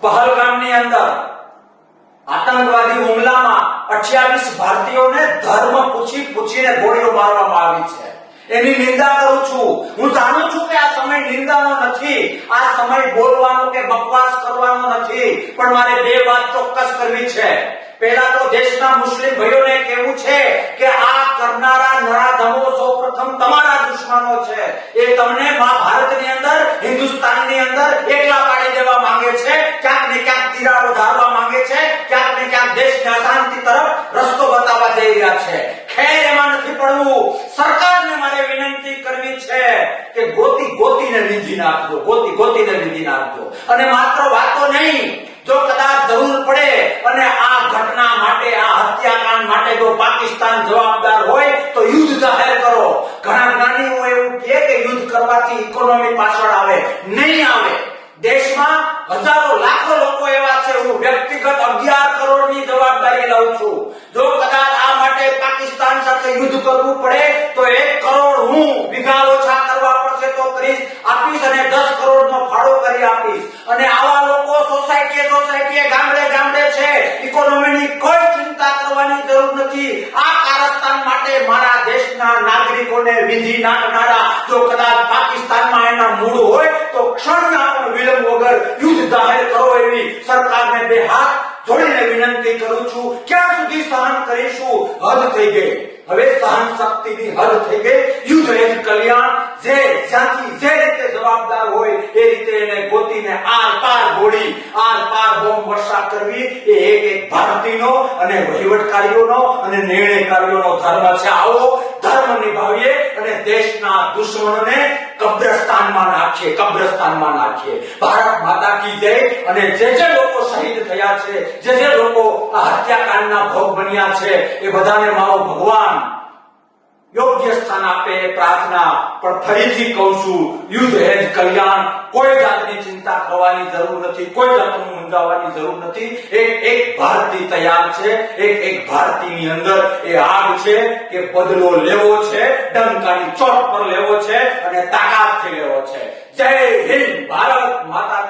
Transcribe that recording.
પહલગામની અંદર આતંકવાદી હુમલામાં 28 ભારતીયોને ધર્મ પૂછી પૂછીને ગોળીઓ મારવામાં આવી છે. એની નિંદા કરું છું. હું જાણું છું કે આ સમય નિંદાનો નથી. આ સમય બોલવાનો કે બકવાસ કરવાનો નથી. પણ મારે બે વાત ચોક્કસ કરવી છે. પહેલા તો દેશના મુસ્લિમ ભાઈઓને કહેવું છે કે આ કરનારા નરાધમો સૌપ્રથમ તમારા દુશ્મનો છે. એ તમને મહાભારતની અંદર, હિન્દુસ્તાનની અંદર કે ગોતી, ગોતીને વિધિ નાખજો, ગોતી, ગોતીને વિધિ નાખજો. અને માત્ર વાતો નહીં, જો કદાચ જરૂર પડે અને આ ઘટના માટે, આ હત્યાકાંડ માટે જો પાકિસ્તાન જવાબદાર હોય, તો યુદ્ધ જાહેર કરો. ઘણા જ્ઞાનીઓ એવું કહે કે યુદ્ધ કરવાથી ઇકોનોમી પાછળ આવે, નહીં આવે. દેશમાં હજારો લાખો લોકો એવા લોકો સોસાયટીએ સોસાયટીએ ગામડે ગામડે છે. ઇકોનોમીની કોઈ ચિંતા કરવાની જરૂર નથી. આ કારસ્તાન માટે મારા દેશના નાગરિકોને વિધિ નાખનારા જો કદાચ પાકિસ્તાનમાં એના મૂળ હોય, તો ક્ષણના પણ વિલંબ વગર યુદ્ધ જાહેર કરો એવી સરકારને બે હાથ જોડીને વિનંતી કરું છું. ક્યાં સુધી સહન કરીશું? હદ થઈ ગઈ. હવે સહન શક્તિની હદ થઈ ગઈ. યુદ્ધ એ કલ્યાણ. જે જ્યાંથી જે રીતે જવાબદાર હોય એ રીતે એને ગોતીને આર પાર ગોળી, આર પાર બોમ્બ વર્ષા કરવી એ એક એક ભારતીયનો અને વહીવટકારીઓનો અને નિર્ણયકારીઓનો ધર્મ છે. આવો ધર્મ નિભાવીએ અને દેશના દુશ્મનોને કબ્રસ્તાનમાં નાખીએ કબ્રસ્તાનમાં નાખીએ. ભારત માતા કી જય અને જે જે લોકો શહીદ થયા છે, જે જે લોકો હત્યાકાંડના ભોગ બન્યા છે, એ બધાને મારો ભગવાન યોગ્ય સ્થાન આપે પ્રાર્થના. પણ ફરીથી કહું છું, યુદ્ધ એ જ કલ્યાણ જરૂર નથી. કોઈ જાતનું મૂંઝાવાની જરૂર નથી. એક એક ભારતી તૈયાર છે. એક એક ભારતીની અંદર એ આગ છે કે બદલો લેવો છે, ડંકાની ચોટ પર લેવો છે અને તાકાતથી લેવો છે. જય હિન્દ, ભારત માતા